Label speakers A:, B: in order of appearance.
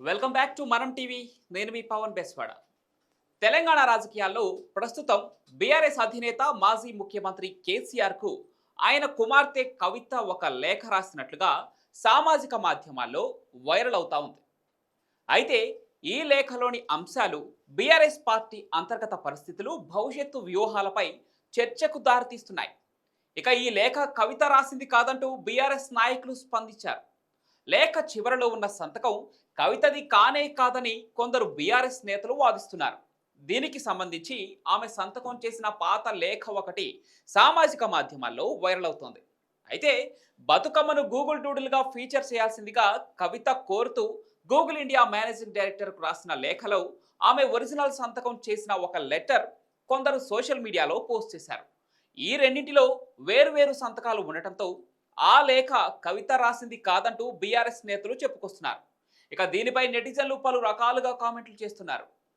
A: Welcome back to Manam TV నేను మీ పవన్ బెస్వాడ. తెలంగాణ రాజకీయాల్లో ప్రస్తుతం బీఆర్ఎస్ అధినేత మాజీ ముఖ్యమంత్రి కేసీఆర్కు ఆయన కుమార్తె కవిత ఒక లేఖ రాసినట్లుగా సామాజిక మాధ్యమాల్లో వైరల్ అవుతా ఉంది. అయితే ఈ లేఖలోని అంశాలు బీఆర్ఎస్ పార్టీ అంతర్గత పరిస్థితులు భవిష్యత్తు వ్యూహాలపై చర్చకు దారితీస్తున్నాయి. ఇక ఈ లేఖ కవిత రాసింది కాదంటూ బీఆర్ఎస్ నాయకులు స్పందించారు. లేఖ చివరలో ఉన్న సంతకం కవితది కానే కాదని కొందరు బీఆర్ఎస్ నేతలు వాదిస్తున్నారు. దీనికి సంబంధించి ఆమె సంతకం చేసిన పాత లేఖ ఒకటి సామాజిక మాధ్యమాల్లో వైరల్ అవుతోంది. అయితే బతుకమ్మను గూగుల్ డూడిల్గా ఫీచర్ చేయాల్సిందిగా కవిత కోరుతూ గూగుల్ ఇండియా మేనేజింగ్ డైరెక్టర్కు రాసిన లేఖలో ఆమె ఒరిజినల్ సంతకం చేసిన ఒక లెటర్ కొందరు సోషల్ మీడియాలో పోస్ట్ చేశారు. ఈ రెండింటిలో వేరువేరు సంతకాలు ఉండటంతో ఆ లేఖ కవిత రాసింది కాదంటూ బీఆర్ఎస్ నేతలు చెప్పుకొస్తున్నారు. ఇక దీనిపై నెటిజన్లు పలు రకాలుగా కామెంట్లు చేస్తున్నారు.